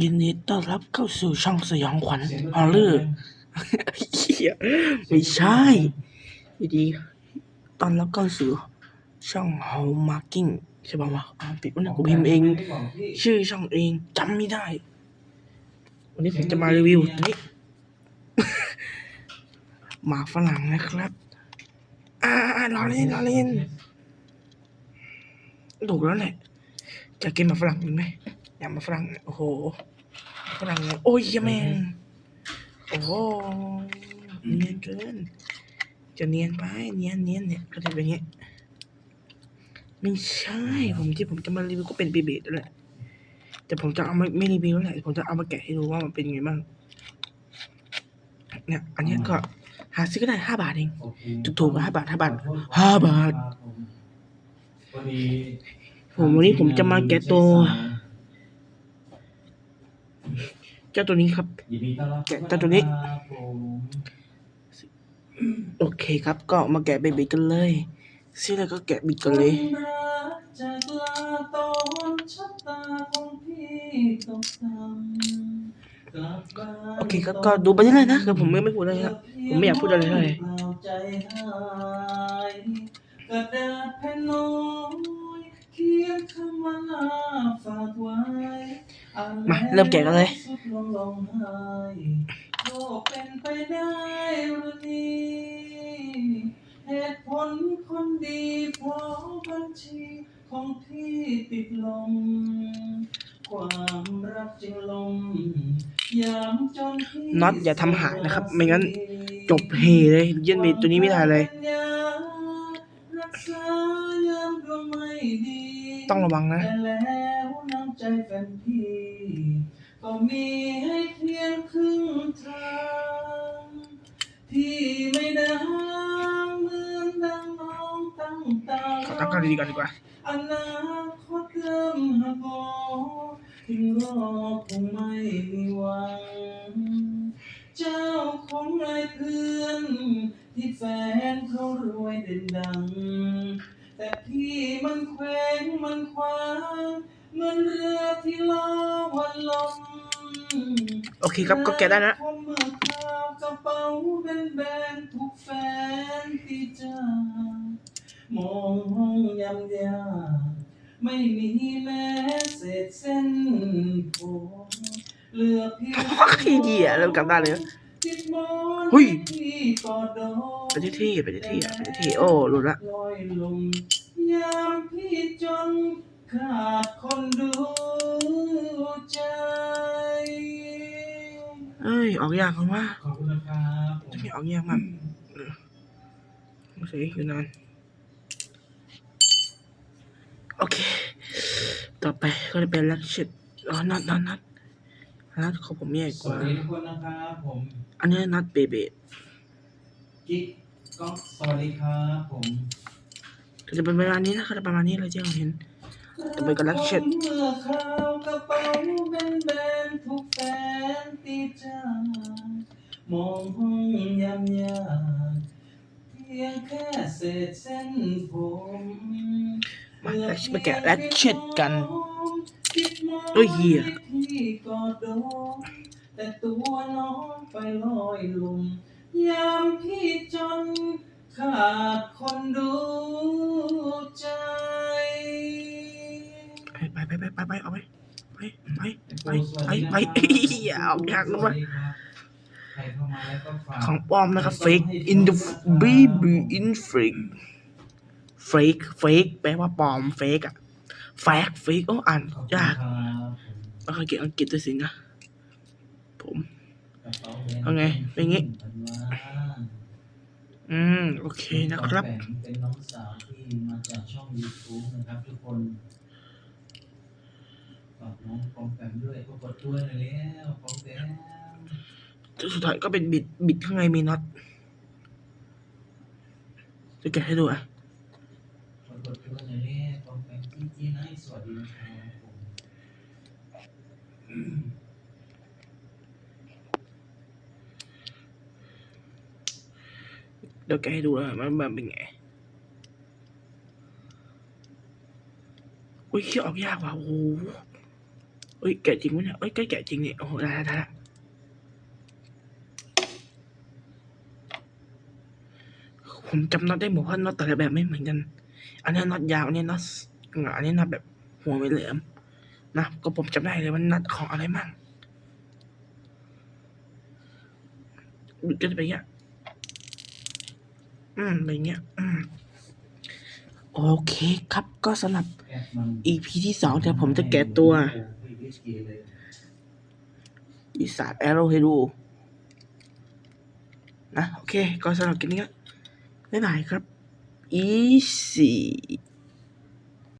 ยินดีต้อนรับเข้าสู่ช่องสยองขวัญเสียงฮอลเลอร์เหี้ยไม่ใช่ยินดีต้อนรับเข้าสู่ช่อง How Marking ใช่ป่าวะอ่านผิดวะเนี่ยกูพิมพ์เอง ชื่อช่องเองจำไม่ได้ วันนี้ผมจะมารีวิวตัวนี้ หมากฝรั่งนะครับ อ่าอ่ารอเล่นรอเล่นถูกแล้วแหละจะกินหมากฝรั่งไหมอยากหมากฝรั่งโอ้โหฝรั่งโอ้ยเหี้ยแม่งโอ้โหเนียนเกินจะเนียนไปเนียนเนียนเนี่ยก็จะเป็นอย่างเงี้ยไม่ใช่ผมที่ผมจะมารีวิวก็เป็นเบเบดนั่นแหละแต่ผมจะเอามาไม่รีวิวแล้วแหละผมจะเอามาแกะให้ดูว่ามันเป็นยังไงบ้างเนี่ยอันเนี้ยก็หาซื้อก็ได้ห้าบาทเองถูกๆห้าบาทห้าบาทห้าบาทวันนี้ผมวันนี้ผมจะมาแกะตัว เจ้าตัวนี้ครับยินดีต้อนรับแกะเจ้าตัวนี้ครับผมโอเคครับ ก็มาแกะเบบีกันเลยซี่แล้วก็แกะบิดกันเลยความรักจากลาตอนชะตาของพี่ตกต่ำกลับบ้านโอเคครับก็ดูไปเรื่อยๆนะคือผมไม่ไม่พูดอะไรครับผมไม่อยากพูดอะไรเลยเปล่าใจหายกระดาษแผ่นน้อย เริ่มแกะกันเลยสุดลงลงหายโลกเป็นไปได้หรือนี่เหตุผลคนดีเพราะบัญชีของพี่ติดลม ความรักจึงลมยามจนพี่น็อตอย่าทำหายนะครับ ไม่งั้นจบเฮเลยเย็นเบตัวนี้ไม่ได้เลย รักษายามดวงไม่ดีต้องระวังนะ แต่แล้วน้ำ ใจแฟนพี่ ก็มีให้เพียงครึ่งทางที่ไม่ดังเหมือนดังน้องตั้งตาขอตั้งกันดีๆก่อนดีกว่าอนาคตเริ่มหักงอถึงรอคงไม่มีหวัง เจ้าของนายเพื่อน ที่แฟนเขารวยเด่นดัง แต่พี่มันแขวงมันขวาง เหมือนเรือที่ล้อวันลมโอเคครับก็แกะได้แล้วพอเมื่อคราวกระเป๋าแบนๆทุกแฟนที่จ้ามองห้องยำยาไม่มีแม้เศษเส้นผมเหลือเพียงขี้เหี้ยเริ่มกลับด้านเลยนะติดหมอนเฮ้ย ที่กอดดอก ไปที่ที่ไปที่ที่ไปที่ที่โอ้หลุดละ ลอยลมยามพี่จน ขาดคนดูใจ เอ้ย ออกยากมากว่าขอบคุณนะครับผมไม่ออกยากมากเออไม่ใช่อยู่นาน โอเค ต่อไปก็จะเป็นลักชิดอ๋อนัดนัดนัดนัดของผมใหญ่สกวัว่า สดีทุกคนนะครับผมอันนี้นัดเบเบกิ๊กก็สวัสดีครับผมก็จะเป็นประมาณนี้นะครับประมาณนี้เราจะเห็น ต่อไปก็ลักเช็ดมองห้องยำยาเพียงแค่เศษเส้นผมมาแล้วมาแกะและเช็ดกันเอ้ยเหี้ยแต่ตัวน้องไปลอยลมยามพี่จนขาดคนดู ไปไปไปไปไปไปเอาไปไปไปไปไปไปอย่าออกยากนะวะใครเข้ามาแล้วก็ฝากของปลอมนะครับ fake in the baby in fake fake fake แปลว่าปลอม fake อะ fake fake โอ้อ่านขอบคุณยากครับไม่เคยเก่งอังกฤษด้วยสินะ ผมกระเป๋าแบนเอาไง เป็นงี้พันล้านอืม โอเคนะครับปอมแปมเป็นน้องสาวที่มาจากช่อง YouTube นะครับทุกคนฝากน้องป อมแปวดด้วหน่อยแล้วปอมแปมสุดท้ายก็เป็นบิดบิดข้างในมีน็อตจะแกะให้ดูอะกดกดด้วหน่อยแล้วปอมแปมจี้จี้นะสวัสดีครับเดี๋ยวแกะให้ดูแล้วมันมันเป็นไงอุ้ยเขี้ยวออกยากว่ะโอ้ เอ้ยแกะจริงวะเนี่ยเอ้ยใกล้แกะจริงเนี่ยโอ้โหได้ละได้ละผมจำน็อตได้หมดเพราะน็อตแต่ละแบบไม่เหมือนกัน อันนี้น็อตยาวอันนี้น็อตอันนี้น็อตแบบหัวไม่แหลมนะก็ผมจำได้เลยว่าน็อตของอะไรมั่งบิดก็จะไปนอย่างเงี้ยอืมอะไรเงี้ยอืมโอเคครับก็สำหรับแอปมัน EP ที่สองเดี๋ยวผมจะแกะตัว ปีสาจแอโรให้ดูนะ โอเค ก็สำหรับคลิปนี้ก็บ๊ายบายครับ อีสี่